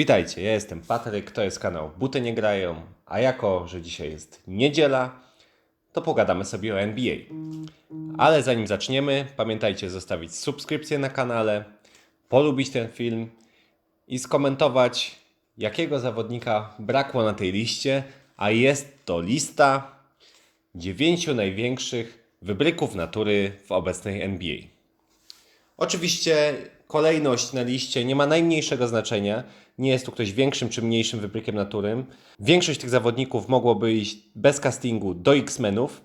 witajcie, ja jestem Patryk, to jest kanał Buty Nie Grają, a jako, że dzisiaj jest niedziela, to pogadamy sobie o NBA. Ale zanim zaczniemy, pamiętajcie zostawić subskrypcję na kanale, polubić ten film i skomentować, jakiego zawodnika brakło na tej liście, a jest to lista dziewięciu największych wybryków natury w obecnej NBA. Oczywiście kolejność na liście nie ma najmniejszego znaczenia. Nie jest tu ktoś większym czy mniejszym wybrykiem natury. Większość tych zawodników mogłoby iść bez castingu do X-Menów.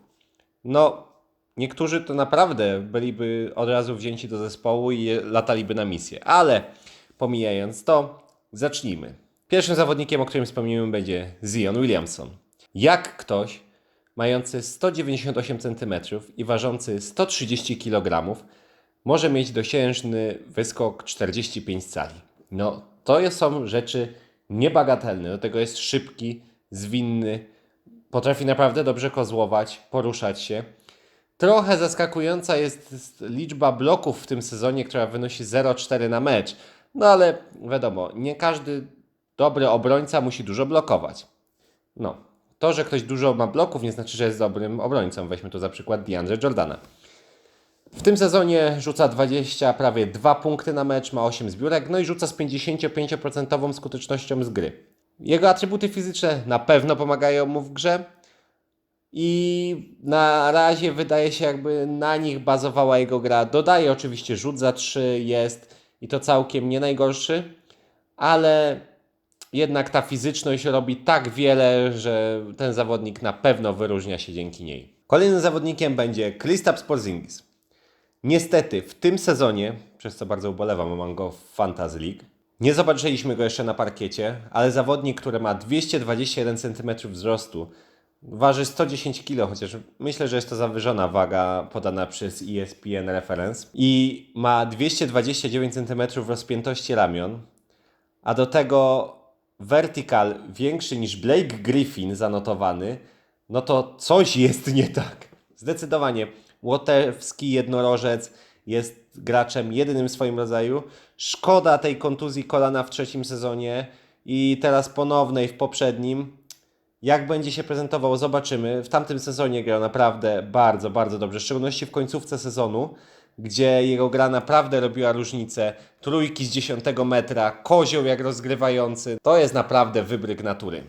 No, niektórzy to naprawdę byliby od razu wzięci do zespołu i lataliby na misję. Ale pomijając to, zacznijmy. Pierwszym zawodnikiem, o którym wspomnimy, będzie Zion Williamson. Jak ktoś mający 198 cm i ważący 130 kg może mieć dosiężny wyskok 45 cali. No, to są rzeczy niebagatelne. Do tego jest szybki, zwinny, potrafi naprawdę dobrze kozłować, poruszać się. Trochę zaskakująca jest liczba bloków w tym sezonie, która wynosi 0,4 na mecz. No ale wiadomo, nie każdy dobry obrońca musi dużo blokować. No, to, że ktoś dużo ma bloków, nie znaczy, że jest dobrym obrońcą. Weźmy tu za przykład DeAndre Jordana. W tym sezonie rzuca 20, prawie 2 punkty na mecz, ma 8 zbiórek, no i rzuca z 55% skutecznością z gry. Jego atrybuty fizyczne na pewno pomagają mu w grze i na razie wydaje się jakby na nich bazowała jego gra. Dodaje oczywiście rzut za 3 jest i to całkiem nie najgorszy, ale jednak ta fizyczność robi tak wiele, że ten zawodnik na pewno wyróżnia się dzięki niej. Kolejnym zawodnikiem będzie Kristaps Porzingis. Niestety w tym sezonie, przez co bardzo ubolewam, mam go w Fantasy League, nie zobaczyliśmy go jeszcze na parkiecie, ale zawodnik, który ma 221 cm wzrostu, waży 110 kg, chociaż myślę, że jest to zawyżona waga podana przez ESPN Reference i ma 229 cm rozpiętości ramion, a do tego vertical większy niż Blake Griffin zanotowany, no to coś jest nie tak. Zdecydowanie łotewski jednorożec jest graczem jedynym w swoim rodzaju. Szkoda tej kontuzji kolana w trzecim sezonie i teraz ponownej w poprzednim. Jak będzie się prezentował, zobaczymy. W tamtym sezonie grał naprawdę bardzo, bardzo dobrze, w szczególności w końcówce sezonu, gdzie jego gra naprawdę robiła różnicę. Trójki z 10 metra, kozioł jak rozgrywający. To jest naprawdę wybryk natury.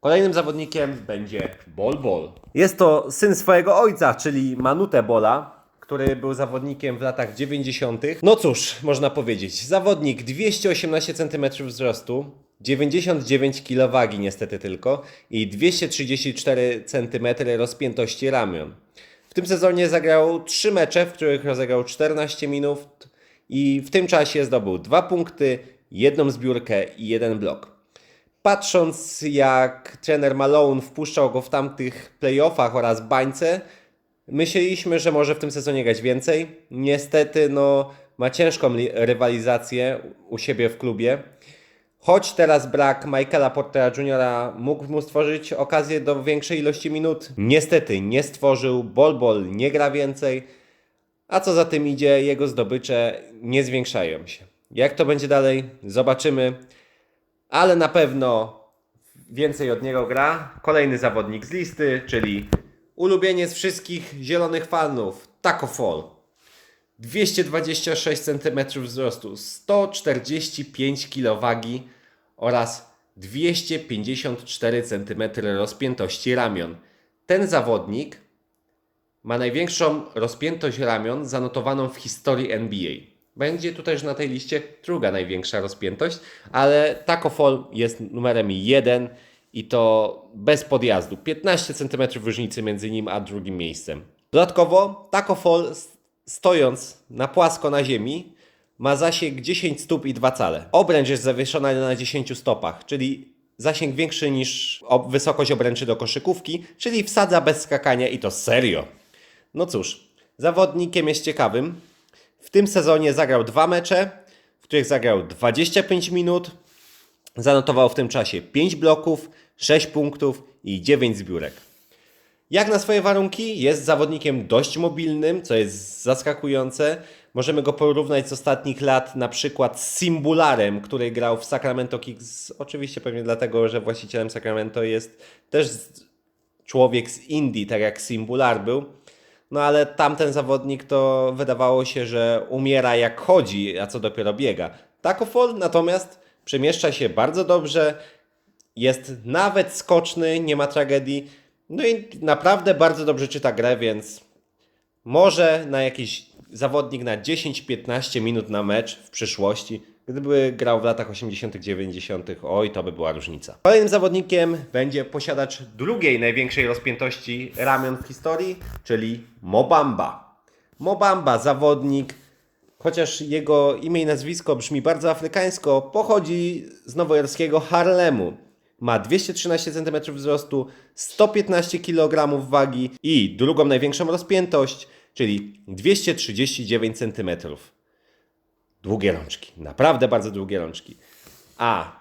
Kolejnym zawodnikiem będzie Bol Bol. Jest to syn swojego ojca, czyli Manute Bola, który był zawodnikiem w latach 90. No cóż, można powiedzieć, zawodnik 218 cm wzrostu, 99 kg wagi niestety tylko i 234 cm rozpiętości ramion. W tym sezonie zagrał 3 mecze, w których rozegrał 14 minut i w tym czasie zdobył 2 punkty, jedną zbiórkę i jeden blok. Patrząc jak trener Malone wpuszczał go w tamtych playoffach oraz bańce, myśleliśmy, że może w tym sezonie grać więcej. Niestety no, ma ciężką li- rywalizację u siebie w klubie. Choć teraz brak Michaela Portera Jr. mógł mu stworzyć okazję do większej ilości minut, niestety nie stworzył. Bol Bol nie gra więcej, a co za tym idzie, jego zdobycze nie zwiększają się. Jak to będzie dalej, zobaczymy ale na pewno więcej od niego gra kolejny zawodnik z listy, czyli ulubieniec wszystkich zielonych fanów, Taco Fall. 226 cm wzrostu, 145 kg wagi oraz 254 cm rozpiętości ramion. Ten zawodnik ma największą rozpiętość ramion zanotowaną w historii NBA. Będzie tu też na tej liście druga największa rozpiętość, ale Taco Fall jest numerem jeden i to bez podjazdu. 15 cm różnicy między nim a drugim miejscem. Dodatkowo Taco Fall stojąc na płasko na ziemi ma zasięg 10 stóp i 2 cale. Obręcz jest zawieszona na 10 stopach, czyli zasięg większy niż wysokość obręczy do koszykówki, czyli wsadza bez skakania i to serio. No cóż, zawodnikiem jest ciekawym. W tym sezonie zagrał dwa mecze, w których zagrał 25 minut. Zanotował w tym czasie 5 bloków, 6 punktów i 9 zbiórek. Jak na swoje warunki, jest zawodnikiem dość mobilnym, co jest zaskakujące. Możemy go porównać z ostatnich lat na przykład z Simbularem, który grał w Sacramento Kings. Oczywiście pewnie dlatego, że właścicielem Sacramento jest też człowiek z Indii, tak jak Simbular był. No ale tamten zawodnik to wydawało się, że umiera jak chodzi, a co dopiero biega. Takofol natomiast przemieszcza się bardzo dobrze, jest nawet skoczny, nie ma tragedii. No i naprawdę bardzo dobrze czyta grę, więc może na jakiś zawodnik na 10-15 minut na mecz w przyszłości, gdyby grał w latach 80., 90., oj, to by była różnica. Kolejnym zawodnikiem będzie posiadacz drugiej największej rozpiętości ramion w historii, czyli Mobamba. Mobamba, zawodnik, chociaż jego imię i nazwisko brzmi bardzo afrykańsko, pochodzi z nowojorskiego Harlemu. Ma 213 cm wzrostu, 115 kg wagi i drugą największą rozpiętość, czyli 239 cm. Długie rączki, naprawdę bardzo długie rączki. A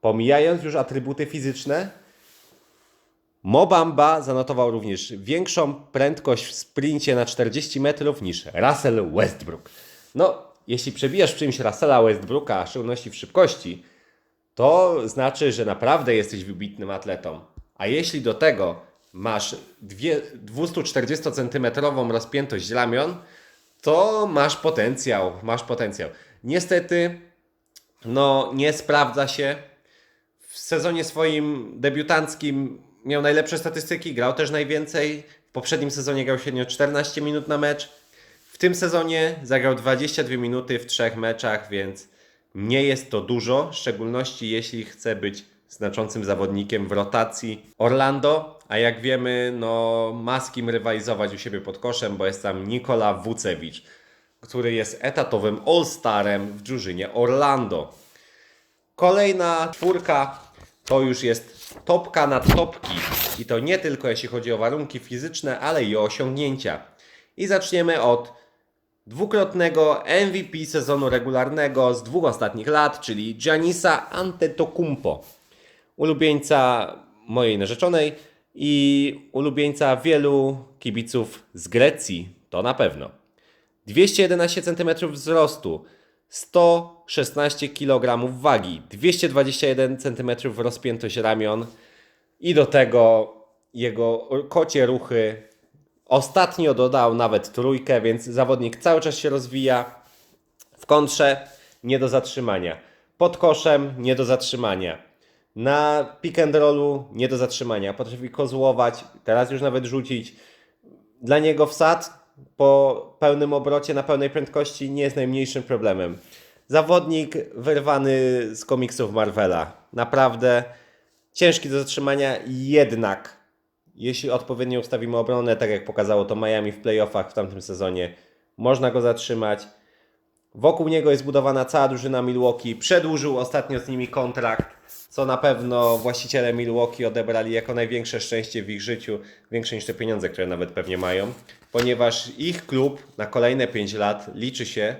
pomijając już atrybuty fizyczne, Mobamba zanotował również większą prędkość w sprincie na 40 metrów niż Russell Westbrook. No, jeśli przebijasz w czymś Russella Westbrooka, a w szczególności w szybkości, to znaczy, że naprawdę jesteś wybitnym atletą. A jeśli do tego masz dwie- 240-centymetrową rozpiętość ramion, to masz potencjał, masz potencjał. Niestety, no nie sprawdza się. W sezonie swoim debiutanckim miał najlepsze statystyki, grał też najwięcej. W poprzednim sezonie grał średnio 14 minut na mecz. W tym sezonie zagrał 22 minuty w trzech meczach, więc nie jest to dużo, w szczególności jeśli chce być znaczącym zawodnikiem w rotacji Orlando, a jak wiemy, no ma z kim rywalizować u siebie pod koszem, bo jest tam Nikola Wucewicz, który jest etatowym all-starem w drużynie Orlando. Kolejna czwórka to już jest topka na topki. I to nie tylko jeśli chodzi o warunki fizyczne, ale i o osiągnięcia. I zaczniemy od dwukrotnego MVP sezonu regularnego z dwóch ostatnich lat, czyli Giannisa Antetokounmpo. Ulubieńca mojej narzeczonej i ulubieńca wielu kibiców z Grecji, to na pewno. 211 cm wzrostu, 116 kg wagi, 221 cm rozpiętość ramion i do tego jego kocie ruchy. Ostatnio dodał nawet trójkę, więc zawodnik cały czas się rozwija. W kontrze nie do zatrzymania. Pod koszem nie do zatrzymania. Na pick and rollu nie do zatrzymania. Potrafi kozłować, teraz już nawet rzucić dla niego wsad po pełnym obrocie na pełnej prędkości nie jest najmniejszym problemem. Zawodnik wyrwany z komiksów Marvela. Naprawdę ciężki do zatrzymania, jednak jeśli odpowiednio ustawimy obronę, tak jak pokazało to Miami w playoffach w tamtym sezonie, można go zatrzymać. Wokół niego jest budowana cała drużyna Milwaukee. Przedłużył ostatnio z nimi kontrakt, co na pewno właściciele Milwaukee odebrali jako największe szczęście w ich życiu, większe niż te pieniądze, które nawet pewnie mają, ponieważ ich klub na kolejne 5 lat liczy się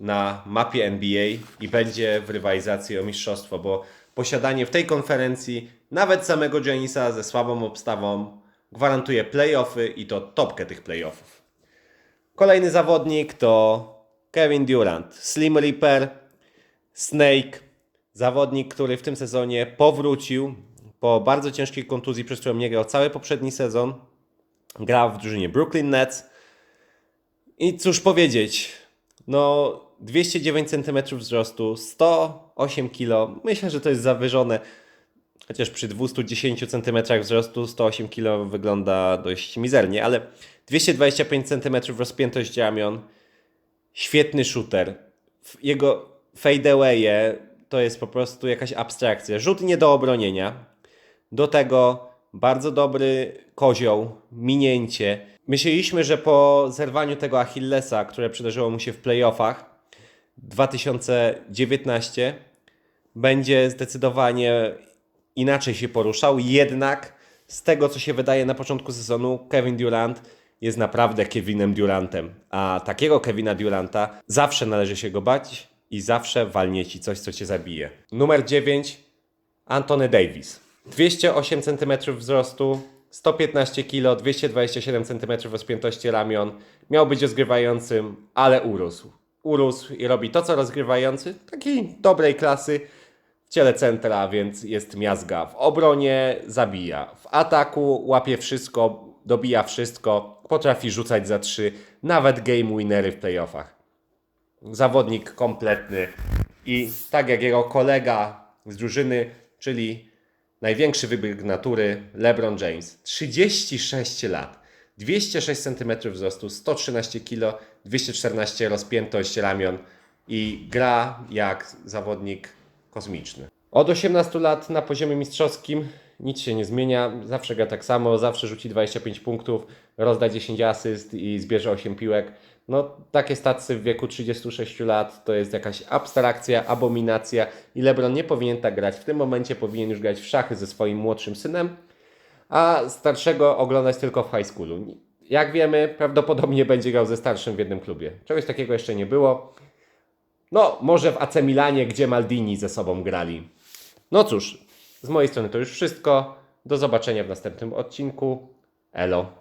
na mapie NBA i będzie w rywalizacji o mistrzostwo, bo posiadanie w tej konferencji nawet samego Janisa ze słabą obstawą gwarantuje playoffy i to topkę tych playoffów. Kolejny zawodnik to Kevin Durant, Slim Reaper, Snake, zawodnik, który w tym sezonie powrócił po bardzo ciężkiej kontuzji, przez którą nie grał cały poprzedni sezon. Grał w drużynie Brooklyn Nets. I cóż powiedzieć, no 209 cm wzrostu, 108 kg. Myślę, że to jest zawyżone. Chociaż przy 210 cm wzrostu 108 kg wygląda dość mizernie, ale 225 cm rozpiętość ramion, świetny shooter. Jego fadeawaye to jest po prostu jakaś abstrakcja. Rzut nie do obronienia. Do tego bardzo dobry kozioł, minięcie. Myśleliśmy, że po zerwaniu tego Achillesa, które przydarzyło mu się w playoffach 2019, będzie zdecydowanie inaczej się poruszał. Jednak z tego, co się wydaje na początku sezonu, Kevin Durant jest naprawdę Kevinem Durantem. A takiego Kevina Duranta zawsze należy się go bać i zawsze walnie ci coś, co cię zabije. Numer 9. Anthony Davis. 208 cm wzrostu, 115 kg, 227 cm rozpiętości ramion. Miał być rozgrywającym, ale urósł. urósł i robi to, co rozgrywający, takiej dobrej klasy w ciele centra, więc jest miazga. W obronie zabija, w ataku łapie wszystko, dobija wszystko, potrafi rzucać za trzy, nawet game winery w playoffach. Zawodnik kompletny i tak jak jego kolega z drużyny, czyli największy wybieg natury LeBron James. 36 lat, 206 cm wzrostu, 113 kg, 214 rozpiętość ramion i gra jak zawodnik kosmiczny. Od 18 lat na poziomie mistrzowskim nic się nie zmienia, zawsze gra tak samo, zawsze rzuci 25 punktów, rozda 10 asyst i zbierze 8 piłek. No, takie stacje w wieku 36 lat to jest jakaś abstrakcja, abominacja i LeBron nie powinien tak grać. W tym momencie powinien już grać w szachy ze swoim młodszym synem, a starszego oglądać tylko w high schoolu. Jak wiemy, prawdopodobnie będzie grał ze starszym w jednym klubie. Czegoś takiego jeszcze nie było. No, może w AC Milanie, gdzie Maldini ze sobą grali. No cóż, z mojej strony to już wszystko. Do zobaczenia w następnym odcinku. Elo.